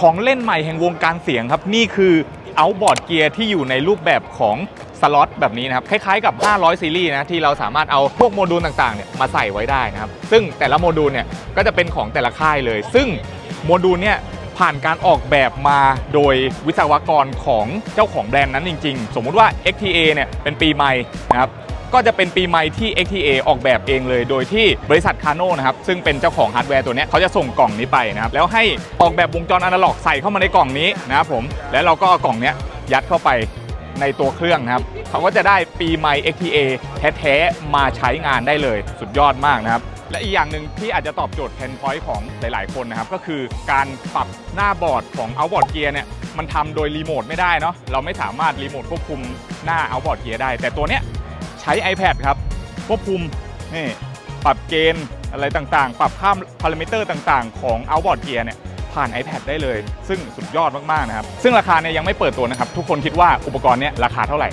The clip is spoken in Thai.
ของเล่นใหม่แห่งวงการเสียงครับ นี่คือเอาบอร์ดเกียร์ที่อยู่ในรูปแบบของสล็อตแบบนี้นะครับ คล้ายๆกับ 500 ซีรีส์นะที่เราสามารถเอาพวกโมดูลต่างๆเนี่ยมาใส่ไว้ได้นะครับ ซึ่งแต่ละโมดูลเนี่ยก็จะเป็นของแต่ละค่ายเลย ซึ่งโมดูลเนี่ยผ่านการออกแบบมาโดยวิศวกรของเจ้าของแบรนด์นั้นจริง ๆ สมมุติว่า XTA เนี่ยเป็นปีใหม่นะครับ ก็จะเป็นปีใหม่ที่ XTA ออกแบบเองเลย โดยที่บริษัทคาโนนะครับซึ่งเป็นเจ้าของฮาร์ดแวร์ตัวนี้เขาจะส่งกล่องนี้ไปนะครับแล้วให้ออกแบบวงจรอนาล็อกใส่เข้ามาในกล่องนี้นะครับผมแล้วเราก็เอากล่องนี้ยัดเข้าไปในตัวเครื่องนะครับเขาก็จะได้ปีใหม่ XTA แท้ๆมาใช้งานได้เลยสุดยอดมากนะครับและอีกอย่างหนึ่งที่อาจจะตอบโจทย์เพนพอยต์ของหลาย ๆ คนนะครับ ก็คือการปรับหน้าบอร์ดของเอาบอร์ดเกียร์เนี่ย มันทำโดยรีโมทไม่ได้เนาะเราไม่สามารถรีโมทควบคุมหน้าเอาบอร์ดเกียร์ได้ แต่ตัวเนี้ย ใช้ iPad ครับควบคุมนี่ปรับเกณฑ์อะไรต่างๆ ปรับค่าพารามิเตอร์ต่างๆ ของ Outboard Gear เนี่ยผ่าน iPad ได้เลย ซึ่งสุดยอดมากๆนะครับ ซึ่งราคาเนี่ยยังไม่เปิดตัวนะครับ ทุกคนคิดว่าอุปกรณ์เนี่ยราคาเท่าไหร่